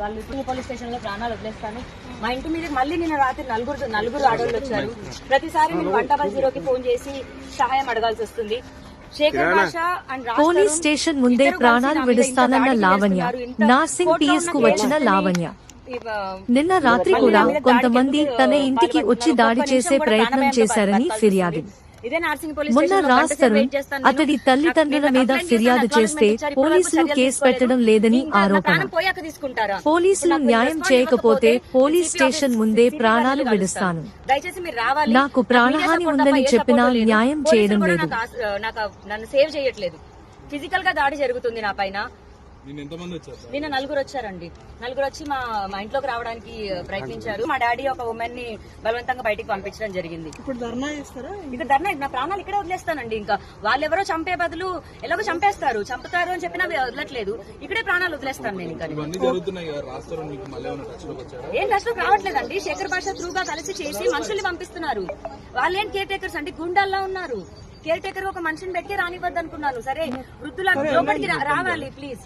వాళ్ళు ఇప్పుడు పోలీస్ స్టేషన్లో ప్రాణాలు వదిలేస్తాను. మా ఇంటి మీద మళ్ళీ నిన్న రాత్రి నలుగురు నలుగురు ఆడవాళ్ళు వచ్చారు. ప్రతిసారి మేము వన్ డబల్ జీరోకి ఫోన్ చేసి సహాయం అడగాల్సి వస్తుంది. శేఖర్ భాష అండ్ రాజ్ పోలీస్ స్టేషన్ ముందే ప్రాణాలు విడుస్తానన్న లావణ్య. నార్సింగ్ పిఎస్కు వచ్చిన లావణ్య. నిన్న రాత్రి కూడా కొంతమంది తన ఇంటికి వచ్చి? దాడి చేసే ప్రయత్నం చేశారని ఫిర్యాదు. మొన్న రాజ్ తరుణ్. అతడి తల్లిదండ్రుల మీద ఫిర్యాదు చేస్తే పోలీసులు కేసు. పెట్టడం లేదని ఆరోపణ. పోలీసులు న్యాయం చేయకపోతే పోలీస్ స్టేషన్ ముందే ప్రాణాలు విడుస్తాను. నాకు ప్రాణహాని ఉందని చెప్పినా. న్యాయం చేయడం లేదు. ఫిజికల్గా దాడి జరుగుతుంది నా పైన నిన్న నలుగురు వచ్చారండి. నలుగురు వచ్చి మా మా ఇంట్లోకి రావడానికి ప్రయత్నించారు. మా డాడీ ఒక ఉమెన్ని బలవంతంగా బయటికి పంపించడం జరిగింది. ఇప్పుడు ధర్నా చేస్తారా? ఇక ధర్నా నా ప్రాణాలు ఇక్కడే వదిలేస్తానండి ఇంకా. వాళ్ళెవరో చంపే బదులు ఎలాగో చంపేస్తారు. చంపుతారు అని చెప్పినా వదలట్లేదు. ఇక్కడే ప్రాణాలు వదిలేస్తాను నేను ఇంకా. వచ్చారా? ఏం కష్టం రావట్లేదండి. శేఖర్ భాష త్రూగా కలిసి చేసి మనుషుల్ని పంపిస్తున్నారు. వాళ్ళేం కేర్ టేకర్స్ అండి? గుండాల్లో ఉన్నారు. కేర్ టేకర్ ఒక మనిషిని పెట్టి రానివ్వద్దు అనుకున్నాను సరే వృద్ధుల లోపలికి రావాలి ప్లీజ్